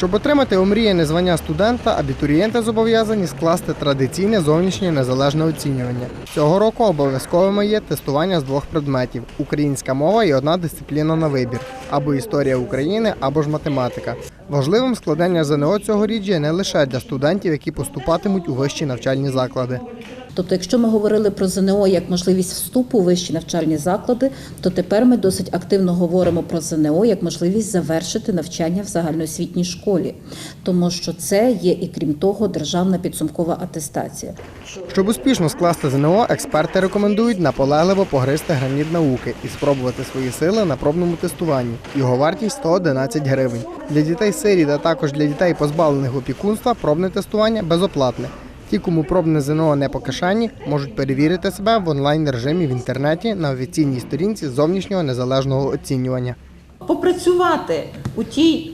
Щоб отримати омріяне звання студента, абітурієнти зобов'язані скласти традиційне зовнішнє незалежне оцінювання. Цього року обов'язковими є тестування з двох предметів: українська мова і одна дисципліна на вибір або історія України, або ж математика. Важливим складення ЗНО цьогоріч є не лише для студентів, які поступатимуть у вищі навчальні заклади. Тобто, якщо ми говорили про ЗНО як можливість вступу у вищі навчальні заклади, то тепер ми досить активно говоримо про ЗНО як можливість завершити навчання в загальноосвітній школі, тому що це є і крім того державна підсумкова атестація. Щоб успішно скласти ЗНО, експерти рекомендують наполегливо погризти граніт науки і спробувати свої сили на пробному тестуванні. Його вартість 111 гривень. Для дітей сиріт, а також для дітей, позбавлених опікунства, пробне тестування безоплатне. Ті, кому пробне ЗНО не по можуть перевірити себе в онлайн режимі в інтернеті на офіційній сторінці зовнішнього незалежного оцінювання. попрацювати у тій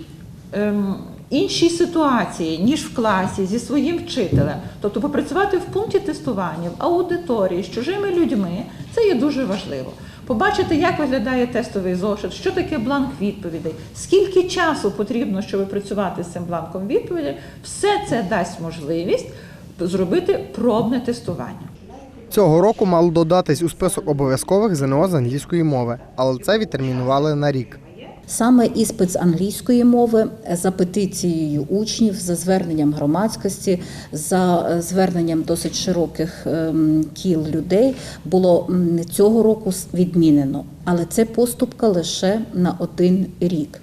ем, іншій ситуації, ніж в класі зі своїм вчителем, тобто попрацювати в пункті тестування, в аудиторії з чужими людьми, це є дуже важливо. Побачити, як виглядає тестовий зошит, що таке бланк відповідей, скільки часу потрібно, щоб працювати з цим бланком відповідей, все це дасть можливість зробити пробне тестування. Цього року мало додатись у список обов'язкових ЗНО з англійської мови, але це відтермінували на рік. Саме іспит з англійської мови за петицією учнів, за зверненням громадськості, за е, зверненням досить широких ем, кіл людей було цього року відмінено, але це поступка лише на один рік.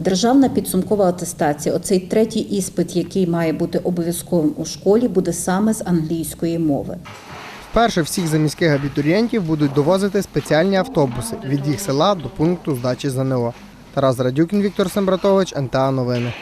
Державна підсумкова атестація, оцей третій іспит, який має бути обов'язковим у школі, буде саме з англійської мови. Вперше всіх заміських абітурієнтів будуть довозити спеціальні автобуси від їх села до пункту здачі ЗНО. Тарас Радюкін, Віктор Сембратович, НТА Новини.